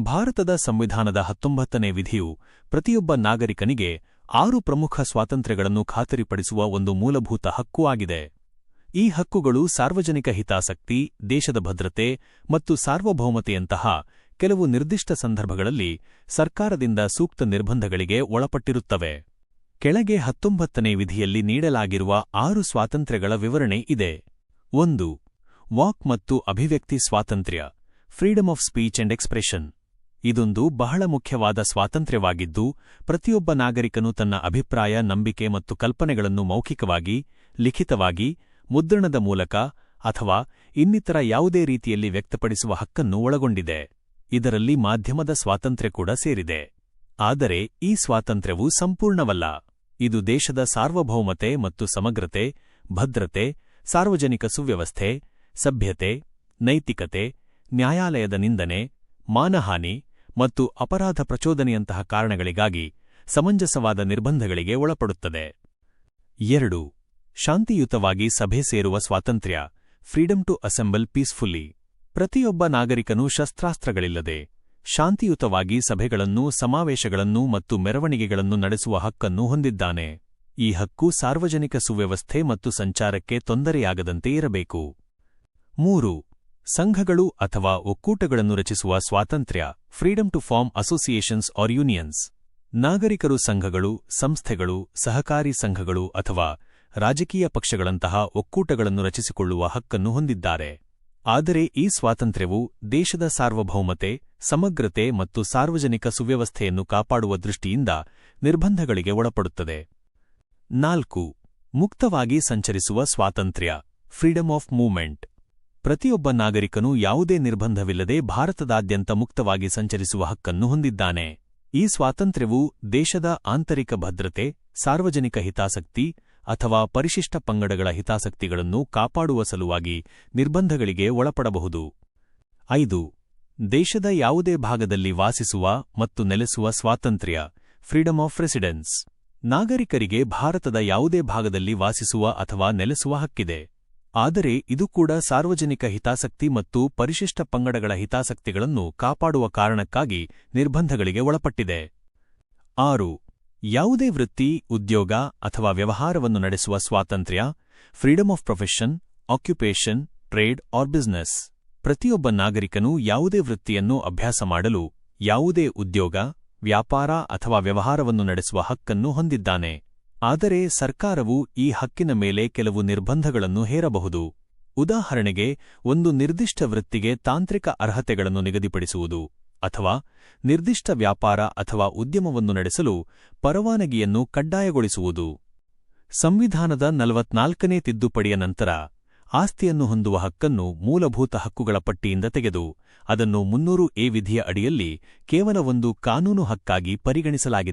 ಭಾರತದ ಸಂವಿಧಾನದ ಹತ್ತೊಂಬತ್ತನೇ ವಿಧಿಯು ಪ್ರತಿಯೊಬ್ಬ ನಾಗರಿಕನಿಗೆ ಆರು ಪ್ರಮುಖ ಸ್ವಾತಂತ್ರ್ಯಗಳನ್ನು ಖಾತರಿಪಡಿಸುವ ಒಂದು ಮೂಲಭೂತ ಹಕ್ಕು ಆಗಿದೆ. ಈ ಹಕ್ಕುಗಳು ಸಾರ್ವಜನಿಕ ಹಿತಾಸಕ್ತಿ, ದೇಶದ ಭದ್ರತೆ ಮತ್ತು ಸಾರ್ವಭೌಮತೆಯಂತಹ ಕೆಲವು ನಿರ್ದಿಷ್ಟ ಸಂದರ್ಭಗಳಲ್ಲಿ ಸರ್ಕಾರದಿಂದ ಸೂಕ್ತ ನಿರ್ಬಂಧಗಳಿಗೆ ಒಳಪಟ್ಟಿರುತ್ತವೆ. ಕೆಳಗೆ ಹತ್ತೊಂಬತ್ತನೇ ವಿಧಿಯಲ್ಲಿ ನೀಡಲಾಗಿರುವ ಆರು ಸ್ವಾತಂತ್ರ್ಯಗಳ ವಿವರಣೆ ಇದೆ. ಒಂದು, ವಾಕ್ ಮತ್ತು ಅಭಿವ್ಯಕ್ತಿ ಸ್ವಾತಂತ್ರ್ಯ, freedom of speech and expression. ಇದೊಂದು ಬಹಳ ಮುಖ್ಯವಾದ ಸ್ವಾತಂತ್ರ್ಯವಾಗಿದ್ದು, ಪ್ರತಿಯೊಬ್ಬ ನಾಗರಿಕನು ತನ್ನ ಅಭಿಪ್ರಾಯ, ನಂಬಿಕೆ ಮತ್ತು ಕಲ್ಪನೆಗಳನ್ನು ಮೌಖಿಕವಾಗಿ, ಲಿಖಿತವಾಗಿ, ಮುದ್ರಣದ ಮೂಲಕ ಅಥವಾ ಇನ್ನಿತರ ಯಾವುದೇ ರೀತಿಯಲ್ಲಿ ವ್ಯಕ್ತಪಡಿಸುವ ಹಕ್ಕನ್ನು ಒಳಗೊಂಡಿದೆ. ಇದರಲ್ಲಿ ಮಾಧ್ಯಮದ ಸ್ವಾತಂತ್ರ್ಯ ಕೂಡ ಸೇರಿದೆ. ಆದರೆ ಈ ಸ್ವಾತಂತ್ರ್ಯವು ಸಂಪೂರ್ಣವಲ್ಲ. ಇದು ದೇಶದ ಸಾರ್ವಭೌಮತೆ ಮತ್ತು ಸಮಗ್ರತೆ, ಭದ್ರತೆ, ಸಾರ್ವಜನಿಕ ಸುವ್ಯವಸ್ಥೆ, ಸಭ್ಯತೆ, ನೈತಿಕತೆ, ನ್ಯಾಯಾಲಯದ ನಿಂದನೆ, ಮಾನಹಾನಿ ಮತ್ತು ಅಪರಾಧ ಪ್ರಚೋದನೆಯಂತಹ ಕಾರಣಗಳಿಗಾಗಿ ಸಮಂಜಸವಾದ ನಿರ್ಬಂಧಗಳಿಗೆ ಒಳಪಡುತ್ತದೆ. ಎರಡು. ಶಾಂತಿಯುತವಾಗಿ ಸಭೆ ಸೇರುವ ಸ್ವಾತಂತ್ರ್ಯ ಫ್ರೀಡಂ ಟು ಅಸೆಂಬಲ್ ಪೀಸ್ಫುಲ್ಲಿ ಪ್ರತಿಯೊಬ್ಬ ನಾಗರಿಕನೂ ಶಸ್ತ್ರಾಸ್ತ್ರಗಳಿಲ್ಲದೆ ಶಾಂತಿಯುತವಾಗಿ ಸಭೆಗಳನ್ನು, ಸಮಾವೇಶಗಳನ್ನು ಮತ್ತು ಮೆರವಣಿಗೆಗಳನ್ನು ನಡೆಸುವ ಹಕ್ಕನ್ನು ಹೊಂದಿದ್ದಾನೆ. ಈ ಹಕ್ಕು ಸಾರ್ವಜನಿಕ ಸುವ್ಯವಸ್ಥೆ ಮತ್ತು ಸಂಚಾರಕ್ಕೆ ತೊಂದರೆಯಾಗದಂತೆ ಇರಬೇಕು. ಮೂರು. ಸಂಘಗಳು ಅಥವಾ ಒಕ್ಕೂಟಗಳನ್ನು ರಚಿಸುವ ಸ್ವಾತಂತ್ರ್ಯ freedom to form associations or unions ನಾಗರಿಕರು ಸಂಘಗಳು, ಸಂಸ್ಥೆಗಳು, ಸಹಕಾರಿ ಸಂಘಗಳು ಅಥವಾ ರಾಜಕೀಯ ಪಕ್ಷಗಳಂತಹ ಒಕ್ಕೂಟಗಳನ್ನು ರಚಿಸಿಕೊಳ್ಳುವ ಹಕ್ಕನ್ನು ಹೊಂದಿದ್ದಾರೆ. ಆದರೆ ಈ ಸ್ವಾತಂತ್ರ್ಯವು ದೇಶದ ಸಾರ್ವಭೌಮತೆ, ಸಮಗ್ರತೆ ಮತ್ತು ಸಾರ್ವಜನಿಕ ಸುವ್ಯವಸ್ಥೆಯನ್ನು ಕಾಪಾಡುವ ದೃಷ್ಟಿಯಿಂದ ನಿರ್ಬಂಧಗಳಿಗೆ ಒಳಪಡುತ್ತದೆ. ನಾಲ್ಕು, ಮುಕ್ತವಾಗಿ ಸಂಚರಿಸುವ ಸ್ವಾತಂತ್ರ್ಯ ಫ್ರೀಡಮ್ ಆಫ್ ಮೂವ್ಮೆಂಟ್ ಪ್ರತಿಯೊಬ್ಬ ನಾಗರಿಕನು ಯಾವುದೇ ನಿರ್ಬಂಧವಿಲ್ಲದೆ ಭಾರತದಾದ್ಯಂತ ಮುಕ್ತವಾಗಿ ಸಂಚರಿಸುವ ಹಕ್ಕನ್ನು ಹೊಂದಿದ್ದಾನೆ. ಈ ಸ್ವಾತಂತ್ರ್ಯವು ದೇಶದ ಆಂತರಿಕ ಭದ್ರತೆ, ಸಾರ್ವಜನಿಕ ಹಿತಾಸಕ್ತಿ ಅಥವಾ ಪರಿಶಿಷ್ಟ ಪಂಗಡಗಳ ಹಿತಾಸಕ್ತಿಗಳನ್ನು ಕಾಪಾಡುವ ಸಲುವಾಗಿ ನಿರ್ಬಂಧಗಳಿಗೆ ಒಳಪಡಬಹುದು. ಐದು, ದೇಶದ ಯಾವುದೇ ಭಾಗದಲ್ಲಿ ವಾಸಿಸುವ ಮತ್ತು ನೆಲೆಸುವ ಸ್ವಾತಂತ್ರ್ಯ ಫ್ರೀಡಮ್ ಆಫ್ ರೆಸಿಡೆನ್ಸ್ ನಾಗರಿಕರಿಗೆ ಭಾರತದ ಯಾವುದೇ ಭಾಗದಲ್ಲಿ ವಾಸಿಸುವ ಅಥವಾ ನೆಲೆಸುವ ಹಕ್ಕಿದೆ. ಆದರೆ ಇದು ಕೂಡ ಸಾರ್ವಜನಿಕ ಹಿತಾಸಕ್ತಿ ಮತ್ತು ಪರಿಶಿಷ್ಟ ಪಂಗಡಗಳ ಹಿತಾಸಕ್ತಿಗಳನ್ನು ಕಾಪಾಡುವ ಕಾರಣಕ್ಕಾಗಿ ನಿರ್ಬಂಧಗಳಿಗೆ ಒಳಪಟ್ಟಿದೆ. ಆರು, ಯಾವುದೇ ವೃತ್ತಿ, ಉದ್ಯೋಗ ಅಥವಾ ವ್ಯವಹಾರವನ್ನು ನಡೆಸುವ ಸ್ವಾತಂತ್ರ್ಯ freedom of profession occupation trade or business ಪ್ರತಿಯೊಬ್ಬ ನಾಗರಿಕನು ಯಾವುದೇ ವೃತ್ತಿಯನ್ನು ಅಭ್ಯಾಸ ಮಾಡಲು, ಯಾವುದೇ ಉದ್ಯೋಗ, ವ್ಯಾಪಾರ ಅಥವಾ ವ್ಯವಹಾರವನ್ನು ನಡೆಸುವ ಹಕ್ಕನ್ನು ಹೊಂದಿದ್ದಾನೆ. ಆದರೆ ಸರ್ಕಾರವು ಈ ಹಕ್ಕಿನ ಮೇಲೆ ಕೆಲವು ನಿರ್ಬಂಧಗಳನ್ನು ಹೇರಬಹುದು. ಉದಾಹರಣೆಗೆ, ಒಂದು ನಿರ್ದಿಷ್ಟ ವೃತ್ತಿಗೆ ತಾಂತ್ರಿಕ ಅರ್ಹತೆಗಳನ್ನು ನಿಗದಿಪಡಿಸುವುದು ಅಥವಾ ನಿರ್ದಿಷ್ಟ ವ್ಯಾಪಾರ ಅಥವಾ ಉದ್ಯಮವನ್ನು ನಡೆಸಲು ಪರವಾನಗಿಯನ್ನು ಕಡ್ಡಾಯಗೊಳಿಸುವುದು. ಸಂವಿಧಾನದ ನಲವತ್ನಾಲ್ಕನೇ ತಿದ್ದುಪಡಿಯ ನಂತರ ಆಸ್ತಿಯನ್ನು ಹೊಂದುವ ಹಕ್ಕನ್ನು ಮೂಲಭೂತ ಹಕ್ಕುಗಳ ಪಟ್ಟಿಯಿಂದ ತೆಗೆದು ಅದನ್ನು ಮುನ್ನೂರು ಎ ವಿಧಿಯ ಅಡಿಯಲ್ಲಿ ಕೇವಲ ಒಂದು ಕಾನೂನು ಹಕ್ಕಾಗಿ ಪರಿಗಣಿಸಲಾಗಿದೆ.